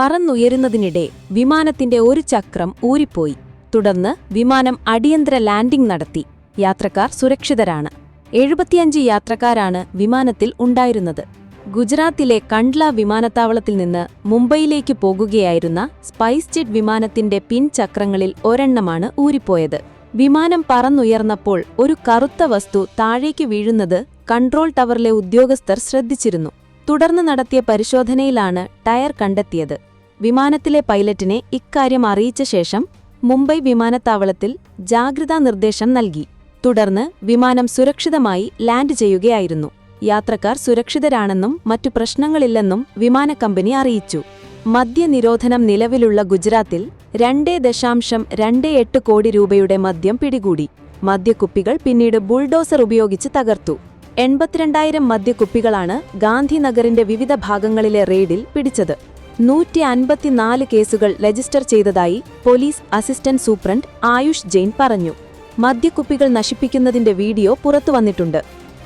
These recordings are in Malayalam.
പറന്നുയരുന്നതിനിടെ വിമാനത്തിന്റെ ഒരു ചക്രം ഊരിപ്പോയി. തുടർന്ന് വിമാനം അടിയന്തര ലാൻഡിംഗ് നടത്തി. യാത്രക്കാർ സുരക്ഷിതരാണ്. എഴുപത്തിയഞ്ച് യാത്രക്കാരാണ് വിമാനത്തിൽ ഉണ്ടായിരുന്നത്. ഗുജറാത്തിലെ കണ്ട്ല വിമാനത്താവളത്തിൽ നിന്ന് മുംബൈയിലേക്ക് പോകുകയായിരുന്ന സ്പൈസ് ജെറ്റ് വിമാനത്തിന്റെ പിൻചക്രങ്ങളിൽ ഒരെണ്ണമാണ് ഊരിപ്പോയത്. വിമാനം പറന്നുയർന്നപ്പോൾ ഒരു കറുത്ത വസ്തു താഴേക്ക് വീഴുന്നത് കൺട്രോൾ ടവറിലെ ഉദ്യോഗസ്ഥർ ശ്രദ്ധിച്ചിരുന്നു. തുടർന്ന് നടത്തിയ പരിശോധനയിലാണ് ടയർ കണ്ടെത്തിയത്. വിമാനത്തിലെ പൈലറ്റിനെ ഇക്കാര്യം അറിയിച്ച ശേഷം മുംബൈ വിമാനത്താവളത്തിൽ ജാഗ്രതാ നിർദ്ദേശം നൽകി. തുടർന്ന് വിമാനം സുരക്ഷിതമായി ലാൻഡ് ചെയ്യുകയായിരുന്നു. യാത്രക്കാർ സുരക്ഷിതരാണെന്നും മറ്റു പ്രശ്നങ്ങളില്ലെന്നും വിമാനക്കമ്പനി അറിയിച്ചു. മദ്യനിരോധനം നിലവിലുള്ള ഗുജറാത്തിൽ രണ്ടേ ദശാംശം രണ്ടേ എട്ട് കോടി രൂപയുടെ മദ്യം പിടികൂടി. മദ്യക്കുപ്പികൾ പിന്നീട് ബുൾഡോസർ ഉപയോഗിച്ച് തകർത്തു. എൺപത്തിരണ്ടായിരം മദ്യക്കുപ്പികളാണ് ഗാന്ധിനഗറിന്റെ വിവിധ ഭാഗങ്ങളിലെ റെയ്ഡിൽ പിടിച്ചത്. നൂറ്റി അൻപത്തിനാല് കേസുകൾ രജിസ്റ്റർ ചെയ്തതായി police assistant superintendent Ayush Jain പറഞ്ഞു. മദ്യക്കുപ്പികൾ നശിപ്പിക്കുന്നതിന്റെ വീഡിയോ പുറത്തുവന്നിട്ടുണ്ട്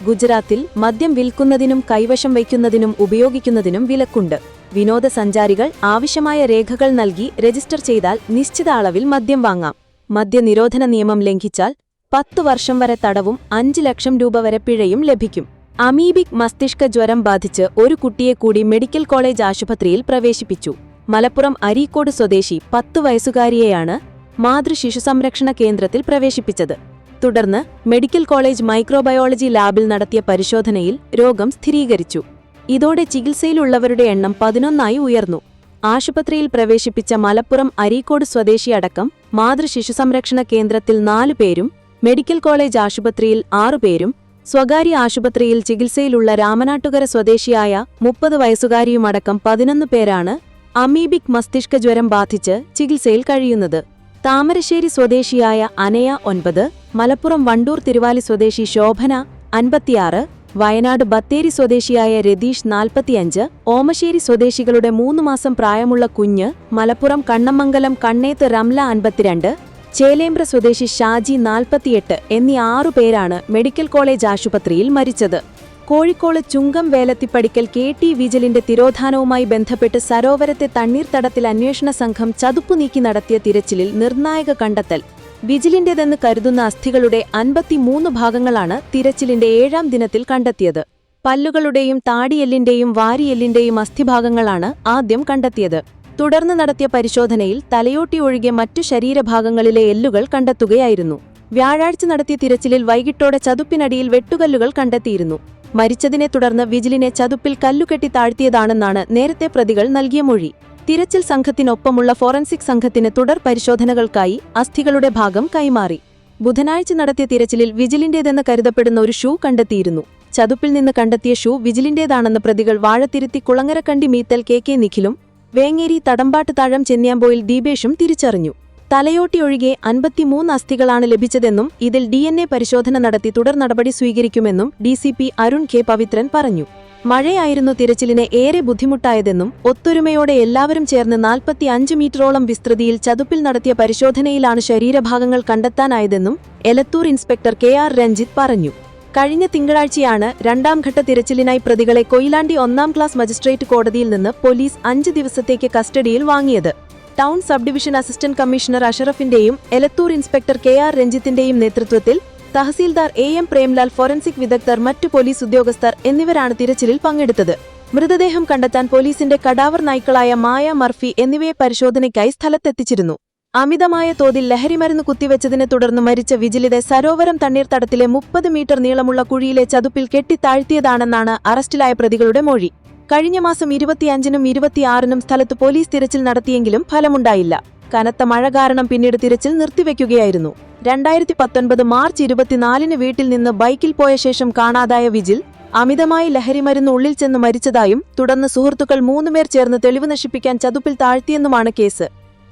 ഗുജറാത്തിൽ മദ്യം വിൽക്കുന്നതിനും കൈവശം വയ്ക്കുന്നതിനും ഉപയോഗിക്കുന്നതിനും വിലക്കുണ്ട്. വിനോദസഞ്ചാരികൾ ആവശ്യമായ രേഖകൾ നൽകി രജിസ്റ്റർ ചെയ്താൽ നിശ്ചിത അളവിൽ മദ്യം വാങ്ങാം. മദ്യനിരോധന നിയമം ലംഘിച്ചാൽ പത്തു വർഷം വരെ തടവും അഞ്ച് ലക്ഷം രൂപ വരെ പിഴയും ലഭിക്കും. അമീബിക് മസ്തിഷ്ക ജ്വരം ബാധിച്ച് ഒരു കുട്ടിയെ കൂടി മെഡിക്കൽ കോളേജ് ആശുപത്രിയിൽ പ്രവേശിപ്പിച്ചു. മലപ്പുറം അരീക്കോട് സ്വദേശി പത്തു വയസ്സുകാരിയെയാണ് മാതൃശിശു സംരക്ഷണ കേന്ദ്രത്തിൽ പ്രവേശിപ്പിച്ചത്. തുടർന്ന് മെഡിക്കൽ കോളേജ് മൈക്രോബയോളജി ലാബിൽ നടത്തിയ പരിശോധനയിൽ രോഗം സ്ഥിരീകരിച്ചു. ഇതോടെ ചികിത്സയിലുള്ളവരുടെ എണ്ണം പതിനൊന്നായി ഉയർന്നു. ആശുപത്രിയിൽ പ്രവേശിപ്പിച്ച മലപ്പുറം അരീക്കോട് സ്വദേശിയടക്കം മാതൃശിശു സംരക്ഷണ കേന്ദ്രത്തിൽ നാലു പേരും മെഡിക്കൽ കോളേജ് ആശുപത്രിയിൽ ആറുപേരും സ്വകാര്യ ആശുപത്രിയിൽ ചികിത്സയിലുള്ള രാമനാട്ടുകര സ്വദേശിയായ മുപ്പത് വയസ്സുകാരിയുമടക്കം പതിനൊന്ന് പേരാണ് അമീബിക് മസ്തിഷ്ക ജ്വരം ബാധിച്ച് ചികിത്സയിൽ കഴിയുന്നത്. താമരശ്ശേരി സ്വദേശിയായ അനയ ഒൻപത് മലപ്പുറം വണ്ടൂർ തിരുവാലി സ്വദേശി ശോഭന അൻപത്തിയാറ് വയനാട് ബത്തേരി സ്വദേശിയായ രതീഷ് നാൽപ്പത്തിയഞ്ച് ഓമശ്ശേരി സ്വദേശികളുടെ മൂന്ന് മാസം പ്രായമുള്ള കുഞ്ഞ് മലപ്പുറം കണ്ണമംഗലം കണ്ണേത്ത് റംല അൻപത്തിരണ്ട് ചേലേമ്പ്ര സ്വദേശി ഷാജി നാൽപ്പത്തിയെട്ട് എന്നീ ആറുപേരാണ് മെഡിക്കൽ കോളേജ് ആശുപത്രിയിൽ മരിച്ചത്. കോഴിക്കോട് ചുങ്കം വേലത്തിപ്പടിക്കൽ കെ ടി വിജിലിന്റെ തിരോധാനവുമായി ബന്ധപ്പെട്ട് സരോവരത്തെ തണ്ണീർത്തടത്തിൽ അന്വേഷണ സംഘം ചതുപ്പു നീക്കി നടത്തിയ തിരച്ചിലിൽ നിർണായക കണ്ടെത്തൽ. വിജിലിന്റേതെന്ന് കരുതുന്ന അസ്ഥികളുടെ അൻപത്തിമൂന്ന് ഭാഗങ്ങളാണ് തിരച്ചിലിന്റെ ഏഴാം ദിനത്തിൽ കണ്ടെത്തിയത്. പല്ലുകളുടെയും താടിയെല്ലിന്റെയും വാരിയെല്ലിന്റെയും അസ്ഥിഭാഗങ്ങളാണ് ആദ്യം കണ്ടെത്തിയത്. തുടർന്ന് നടത്തിയ പരിശോധനയിൽ തലയോട്ടി ഒഴികെ മറ്റു ശരീരഭാഗങ്ങളിലെ എല്ലുകൾ കണ്ടെത്തുകയായിരുന്നു. വ്യാഴാഴ്ച നടത്തിയ തിരച്ചിലിൽ വൈകിട്ടോടെ ചതുപ്പിനടിയിൽ വെട്ടുകല്ലുകൾ കണ്ടെത്തിയിരുന്നു. മരിച്ചതിനെ തുടർന്ന് വിജിലിനെ ചതുപ്പിൽ കല്ലുകെട്ടി താഴ്ത്തിയതാണെന്നാണ് നേരത്തെ പ്രതികൾ നൽകിയ മൊഴി. തിരച്ചിൽ സംഘത്തിനൊപ്പമുള്ള ഫോറൻസിക് സംഘത്തിന് തുടർ പരിശോധനകൾക്കായി അസ്ഥികളുടെ ഭാഗം കൈമാറി. ബുധനാഴ്ച നടത്തിയ തിരച്ചിലിൽ വിജിലിന്റേതെന്ന് കരുതപ്പെടുന്ന ഒരു ഷൂ കണ്ടെത്തിയിരുന്നു. ചതുപ്പിൽ നിന്ന് കണ്ടെത്തിയ ഷൂ വിജിലിന്റേതാണെന്ന് പ്രതികൾ വാഴത്തിരുത്തി കുളങ്ങരക്കണ്ടി മീത്തൽ കെ കെ നിഖിലും വേങ്ങേരി തടമ്പാട്ട് താഴം ചെന്നിയാമ്പോയിൽ ദീപേഷും തിരിച്ചറിഞ്ഞു. തലയോട്ടിയൊഴികെ അൻപത്തിമൂന്ന് അസ്ഥികളാണ് ലഭിച്ചതെന്നും ഇതിൽ ഡി എൻ എ പരിശോധന നടത്തി തുടർ നടപടി സ്വീകരിക്കുമെന്നും D C P Arun K Pavithran പറഞ്ഞു. മഴയായിരുന്നു തിരച്ചിലിന് ഏറെ ബുദ്ധിമുട്ടായതെന്നും ഒത്തൊരുമയോടെ എല്ലാവരും ചേർന്ന് നാൽപ്പത്തി അഞ്ച് മീറ്ററോളം വിസ്തൃതിയിൽ ചതുപ്പിൽ നടത്തിയ പരിശോധനയിലാണ് ശരീരഭാഗങ്ങൾ കണ്ടെത്താനായതെന്നും Elathur inspector K R Ranjith പറഞ്ഞു. കഴിഞ്ഞ തിങ്കളാഴ്ചയാണ് രണ്ടാംഘട്ട തിരച്ചിലിനായി പ്രതികളെ കൊയിലാണ്ടി ഒന്നാം ക്ലാസ് മജിസ്ട്രേറ്റ് കോടതിയിൽ നിന്ന് പോലീസ് അഞ്ച് ദിവസത്തേക്ക് കസ്റ്റഡിയിൽ വാങ്ങിയത്. Town sub division assistant commissioner അഷറഫിന്റെയും Elathur inspector K R രഞ്ജിത്തിന്റെയും നേതൃത്വത്തിൽ tahsildar A M Premlal forensic വിദഗ്ധർ മറ്റു പോലീസ് ഉദ്യോഗസ്ഥർ എന്നിവരാണ് തിരച്ചിലിൽ പങ്കെടുത്തത്. മൃതദേഹം കണ്ടെത്താൻ പോലീസിന്റെ കടാവർ നായ്ക്കളായ മായ മർഫി എന്നിവയെ പരിശോധനയ്ക്കായി സ്ഥലത്തെത്തിച്ചിരുന്നു. അമിതമായ തോതിൽ ലഹരിമരുന്ന് കുത്തിവെച്ചതിനെ തുടർന്ന് മരിച്ച വിജിലിതെ സരോവരം തണ്ണീർത്തടത്തിലെ മുപ്പത് മീറ്റർ നീളമുള്ള കുഴിയിലെ ചതുപ്പിൽ കെട്ടിത്താഴ്ത്തിയതാണെന്നാണ് അറസ്റ്റിലായ പ്രതികളുടെ മൊഴി. കഴിഞ്ഞ മാസം ഇരുപത്തിയഞ്ചിനും ഇരുപത്തിയാറിനും സ്ഥലത്ത് പോലീസ് തിരച്ചിൽ നടത്തിയെങ്കിലും ഫലമുണ്ടായില്ല. കനത്ത മഴ കാരണം പിന്നീട് തിരച്ചിൽ നിർത്തിവെക്കുകയായിരുന്നു. രണ്ടായിരത്തി പത്തൊൻപത് മാർച്ച് ഇരുപത്തിനാലിന് വീട്ടിൽ നിന്ന് ബൈക്കിൽ പോയ ശേഷം കാണാതായ വിജിൽ അമിതമായി ലഹരിമരുന്ന് ഉള്ളിൽ ചെന്ന് മരിച്ചതായും തുടർന്ന് സുഹൃത്തുക്കൾ മൂന്നുപേർ ചേർന്ന് തെളിവ് നശിപ്പിക്കാൻ ചതുപ്പിൽ താഴ്ത്തിയെന്നുമാണ് കേസ്.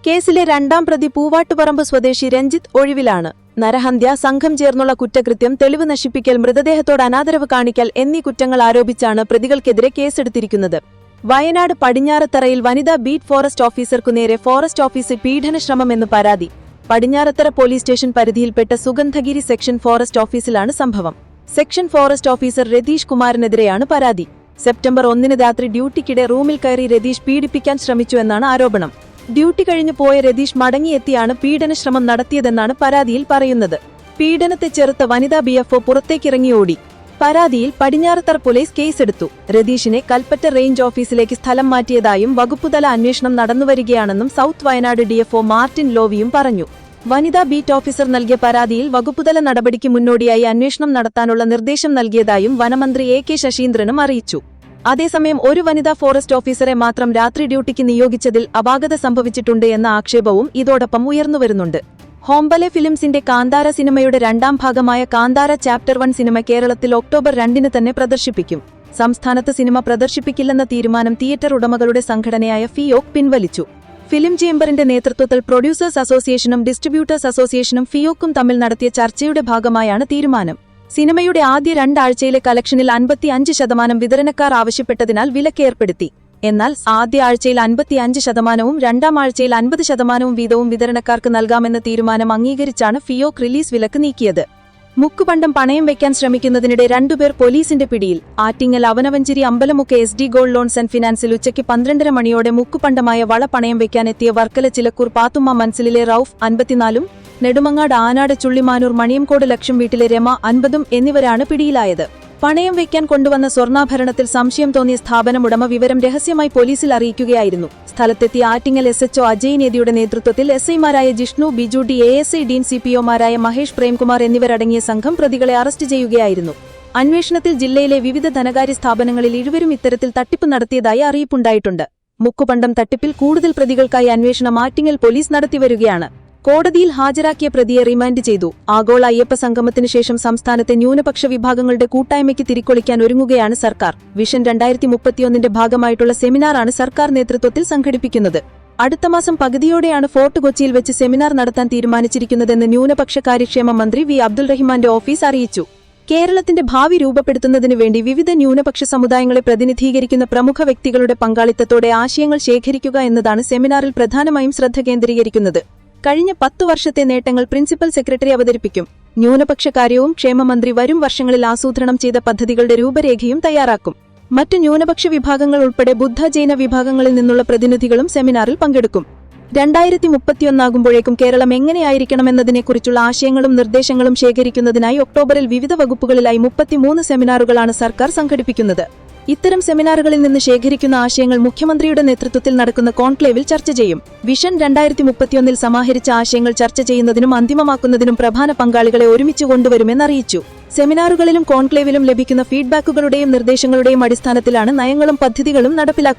കേസിലെ രണ്ടാം പ്രതി പൂവാട്ടുപറമ്പ് സ്വദേശി രഞ്ജിത്ത് ഒഴിവിലാണ്. നരഹന്ത്യ സംഘം ചേർന്നുള്ള കുറ്റകൃത്യം തെളിവ് നശിപ്പിക്കൽ മൃതദേഹത്തോട് അനാദരവ് കാണിക്കൽ എന്നീ കുറ്റങ്ങൾ ആരോപിച്ചാണ് പ്രതികൾക്കെതിരെ കേസെടുത്തിരിക്കുന്നത്. വയനാട് പടിഞ്ഞാറത്തറയിൽ വനിതാ ബീറ്റ് ഫോറസ്റ്റ് ഓഫീസർക്കു നേരെ ഫോറസ്റ്റ് ഓഫീസ് പീഡനശ്രമമെന്ന് പരാതി. പടിഞ്ഞാറത്തറ പോലീസ് സ്റ്റേഷൻ പരിധിയിൽപ്പെട്ട സുഗന്ധഗിരി സെക്ഷൻ ഫോറസ്റ്റ് ഓഫീസിലാണ് സംഭവം. സെക്ഷൻ ഫോറസ്റ്റ് ഓഫീസർ രതീഷ് കുമാറിനെതിരെയാണ് പരാതി. സെപ്റ്റംബർ ഒന്നിന് രാത്രി ഡ്യൂട്ടിക്കിടെ റൂമിൽ കയറി രതീഷ് പീഡിപ്പിക്കാൻ ശ്രമിച്ചു എന്നാണ് ആരോപണം. ഡ്യൂട്ടി കഴിഞ്ഞു പോയ രതീഷ് മടങ്ങിയെത്തിയാണ് പീഡനശ്രമം നടത്തിയതെന്നാണ് പരാതിയിൽ പറയുന്നത്. പീഡനത്തെ ചെറുത്ത വനിതാ ബിഎഫ്ഒ പുറത്തേക്കിറങ്ങി ഓടി പരാതിയിൽ പടിഞ്ഞാറത്തറ പോലീസ് കേസെടുത്തു. രതീഷിനെ കൽപ്പറ്റ റേഞ്ച് ഓഫീസിലേക്ക് സ്ഥലം മാറ്റിയതായും വകുപ്പുതല അന്വേഷണം നടന്നുവരികയാണെന്നും സൗത്ത് വയനാട് ഡിഎഫ്ഒ മാർട്ടിൻ ലോവിയും പറഞ്ഞു. വനിതാ ബീറ്റ് ഓഫീസർ നൽകിയ പരാതിയിൽ വകുപ്പുതല നടപടിക്ക് മുന്നോടിയായി അന്വേഷണം നടത്താനുള്ള നിർദ്ദേശം നൽകിയതായും വനമന്ത്രി എ കെ ശശീന്ദ്രനും അറിയിച്ചു. അതേസമയം ഒരു വനിതാ ഫോറസ്റ്റ് ഓഫീസറെ മാത്രം രാത്രി ഡ്യൂട്ടിക്ക് നിയോഗിച്ചതിൽ അപാകത സംഭവിച്ചിട്ടുണ്ട് എന്ന ആക്ഷേപവും ഇതോടൊപ്പം ഉയർന്നുവരുന്നുണ്ട് ഹോംബലെ ഫിലിംസിന്റെ കാന്താര സിനിമയുടെ രണ്ടാം ഭാഗമായ കാന്താര ചാപ്റ്റർ വൺ സിനിമ കേരളത്തിൽ ഒക്ടോബർ രണ്ടിന് തന്നെ പ്രദർശിപ്പിക്കും. സംസ്ഥാനത്ത് സിനിമ പ്രദർശിപ്പിക്കില്ലെന്ന തീരുമാനം തിയേറ്റർ ഉടമകളുടെ സംഘടനയായ ഫിയോക് പിൻവലിച്ചു. ഫിലിം ചേംബറിന്റെ നേതൃത്വത്തിൽ പ്രൊഡ്യൂസേഴ്സ് അസോസിയേഷനും ഡിസ്ട്രിബ്യൂട്ടേഴ്സ് അസോസിയേഷനും ഫിയോക്കും തമ്മിൽ നടത്തിയ ചർച്ചയുടെ ഭാഗമായാണ് തീരുമാനം. സിനിമയുടെ ആദ്യ രണ്ടാഴ്ചയിലെ കളക്ഷനിൽ അൻപത്തി അഞ്ച് ശതമാനം വിതരണക്കാർ ആവശ്യപ്പെട്ടതിനാൽ വിലക്കേർപ്പെടുത്തി എന്നാൽ ആദ്യ ആഴ്ചയിൽ അൻപത്തിയഞ്ച് ശതമാനവും രണ്ടാം ആഴ്ചയിൽ അൻപത് ശതമാനവും വീതവും വിതരണക്കാർക്ക് നൽകാമെന്ന തീരുമാനം അംഗീകരിച്ചാണ് ഫിയോക് റിലീസ് വിലക്ക് നീക്കിയത്. മുക്കുപണ്ടം പണയം വെക്കാൻ ശ്രമിക്കുന്നതിനിടെ രണ്ടുപേർ പോലീസിന്റെ പിടിയിൽ. Attingal Avanavancherry Ambalamukku S D gold loans and ഫിനാൻസിൽ ഉച്ചയ്ക്ക് പന്ത്രണ്ടര മണിയോടെ മുക്കുപണ്ടമായ വള പണയം വെക്കാനെത്തിയ വർക്കല ചിലക്കൂർ പാത്തുമ്മ മൻസിലിലെ റൌഫ് അൻപത്തിനാലും നെടുമങ്ങാട് ആനാട് ചുള്ളിമാനൂർ മണിയംകോട് ലക്ഷം വീട്ടിലെ രമ അൻപതും എന്നിവരാണ് പിടിയിലായത്. പണയം വയ്ക്കാൻ കൊണ്ടുവന്ന സ്വർണാഭരണത്തിൽ സംശയം തോന്നിയ സ്ഥാപനം ഉടമ വിവരം രഹസ്യമായി പോലീസിൽ അറിയിക്കുകയായിരുന്നു. സ്ഥലത്തെത്തിയ Attingal S H O Ajay നേതിയുടെ നേതൃത്വത്തിൽ എസ് ഐമാരായ Jishnu Biju D A S I Deen C P ഒമാരായ Mahesh Premkumar എന്നിവരടങ്ങിയ സംഘം പ്രതികളെ അറസ്റ്റ് ചെയ്യുകയായിരുന്നു. അന്വേഷണത്തിൽ ജില്ലയിലെ വിവിധ ധനകാര്യ സ്ഥാപനങ്ങളിൽ ഇരുവരും ഇത്തരത്തിൽ തട്ടിപ്പ് നടത്തിയതായി അറിയിപ്പുണ്ടായിട്ടുണ്ട്. മുക്കുപണ്ടം തട്ടിപ്പിൽ കൂടുതൽ പ്രതികൾക്കായി അന്വേഷണം ആറ്റിങ്ങൽ പോലീസ് നടത്തിവരികയാണ്. കോടതിയിൽ ഹാജരാക്കിയ പ്രതിയെ റിമാൻഡ് ചെയ്തു. ആഗോള അയ്യപ്പ സംഗമത്തിനു ശേഷം സംസ്ഥാനത്തെ ന്യൂനപക്ഷ വിഭാഗങ്ങളുടെ കൂട്ടായ്മയ്ക്ക് തിരിക്കൊളിക്കാൻ ഒരുങ്ങുകയാണ് സർക്കാർ. വിഷൻ രണ്ടായിരത്തി മുപ്പത്തിയൊന്നിന്റെ ഭാഗമായിട്ടുള്ള സെമിനാറാണ് സർക്കാർ നേതൃത്വത്തിൽ സംഘടിപ്പിക്കുന്നത്. അടുത്ത മാസം പകുതിയോടെയാണ് ഫോർട്ട് കൊച്ചിയിൽ വെച്ച് സെമിനാർ നടത്താൻ തീരുമാനിച്ചിരിക്കുന്നതെന്ന് ന്യൂനപക്ഷ കാര്യക്ഷേമ മന്ത്രി വി. അബ്ദുൾ റഹിമാന്റെ ഓഫീസ് അറിയിച്ചു. കേരളത്തിന്റെ ഭാവി രൂപപ്പെടുത്തുന്നതിനു വേണ്ടി വിവിധ ന്യൂനപക്ഷ സമുദായങ്ങളെ പ്രതിനിധീകരിക്കുന്ന പ്രമുഖ വ്യക്തികളുടെ പങ്കാളിത്തത്തോടെ ആശയങ്ങൾ ശേഖരിക്കുക എന്നതാണ് സെമിനാറിൽ പ്രധാനമായും ശ്രദ്ധ കേന്ദ്രീകരിക്കുന്നത്. കഴിഞ്ഞ പത്തു വർഷത്തെ നേട്ടങ്ങൾ പ്രിൻസിപ്പൽ സെക്രട്ടറി അവതരിപ്പിക്കും. ന്യൂനപക്ഷ കാര്യവും ക്ഷേമമന്ത്രി വരും വർഷങ്ങളിൽ ആസൂത്രണം ചെയ്ത പദ്ധതികളുടെ രൂപരേഖയും തയ്യാറാക്കും. മറ്റു ന്യൂനപക്ഷ വിഭാഗങ്ങൾ ഉൾപ്പെടെ ബുദ്ധ ജൈന വിഭാഗങ്ങളിൽ നിന്നുള്ള പ്രതിനിധികളും സെമിനാറിൽ പങ്കെടുക്കും. രണ്ടായിരത്തി മുപ്പത്തിയൊന്നാകുമ്പോഴേക്കും കേരളം എങ്ങനെയായിരിക്കണമെന്നതിനെക്കുറിച്ചുള്ള ആശയങ്ങളും നിർദ്ദേശങ്ങളും ശേഖരിക്കുന്നതിനായി ഒക്ടോബറിൽ വിവിധ വകുപ്പുകളിലായി മുപ്പത്തിമൂന്ന് സെമിനാറുകളാണ് സർക്കാർ സംഘടിപ്പിക്കുന്നത്. ഇത്തരം സെമിനാറുകളിൽ നിന്ന് ശേഖരിക്കുന്ന ആശയങ്ങൾ മുഖ്യമന്ത്രിയുടെ നേതൃത്വത്തിൽ നടക്കുന്ന കോൺക്ലേവിൽ ചർച്ച ചെയ്യും. വിഷൻ രണ്ടായിരത്തി മുപ്പത്തിയൊന്നിൽ സമാഹരിച്ച ആശയങ്ങൾ ചർച്ച ചെയ്യുന്നതിനും അന്തിമമാക്കുന്നതിനും പ്രധാന പങ്കാളികളെ ഒരുമിച്ച് കൊണ്ടുവരുമെന്നറിയിച്ചു സെമിനാറുകളിലും കോൺക്ലേവിലും ലഭിക്കുന്ന ഫീഡ്ബാക്കുകളുടെയും നിർദ്ദേശങ്ങളുടെയും അടിസ്ഥാനത്തിലാണ് നയങ്ങളും പദ്ധതികളും നടപ്പിലാക്കുക